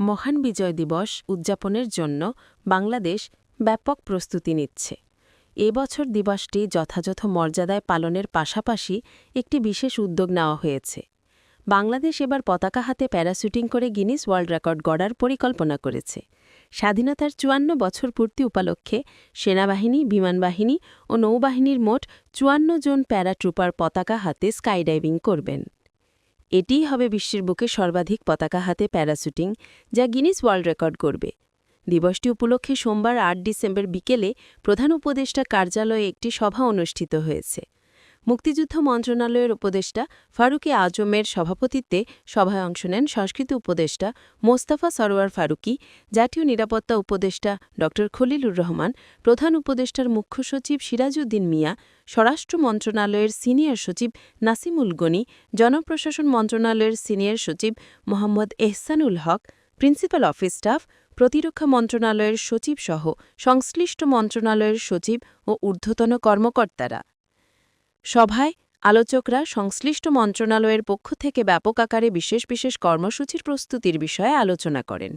মহান বিজয় দিবস উদযাপনের জন্য বাংলাদেশ ব্যাপক প্রস্তুতি নিচ্ছে। এ বছর দিবসটি যথাযথ মর্যাদায় পালনের পাশাপাশি একটি বিশেষ উদ্যোগ নেওয়া হয়েছে। বাংলাদেশ এবার পতাকা হাতে প্যারাশুটিং করে গিনিস ওয়ার্ল্ড রেকর্ড গড়ার পরিকল্পনা করেছে। স্বাধীনতার চুয়ান্ন বছর পূর্তি উপলক্ষে সেনাবাহিনী, বিমানবাহিনী ও নৌবাহিনীর মোট চুয়ান্ন জন প্যারাট্রুপার পতাকা হাতে স্কাইডাইভিং করবেন। এটিই হবে বিশ্বের বুকে সর্বাধিক পতাকা হাতে প্যারাশুটিং যা গিনিস ওয়ার্ল্ড রেকর্ড করবে। দিবসটি উপলক্ষে সোমবার আট ডিসেম্বর বিকেলে প্রধান উপদেষ্টা কার্যালয়ে একটি সভা অনুষ্ঠিত হয়েছে। মুক্তিযুদ্ধ মন্ত্রণালয়ের উপদেষ্টা ফারুকি আজমের সভাপতিত্বে সভায় অংশ নেন সংস্কৃতি উপদেষ্টা মোস্তাফা সরোয়ার ফারুকি, জাতীয় নিরাপত্তা উপদেষ্টা ড খলিলুর রহমান, প্রধান উপদেষ্টার মুখ্য সচিব সিরাজউদ্দিন মিয়া, স্বরাষ্ট্র মন্ত্রণালয়ের সিনিয়র সচিব নাসিমুল গনি, জনপ্রশাসন মন্ত্রণালয়ের সিনিয়র সচিব Mohammad Ehsanul Haque, principal office staff, প্রতিরক্ষা মন্ত্রণালয়ের সচিব সহ সংশ্লিষ্ট মন্ত্রণালয়ের সচিব ও ঊর্ধ্বতন কর্মকর্তারা। সভায় আলোচকরা সংশ্লিষ্ট মন্ত্রণালয়ের পক্ষ থেকে ব্যাপক আকারে বিশেষ বিশেষ কর্মসূচির প্রস্তুতির বিষয়ে আলোচনা করেন।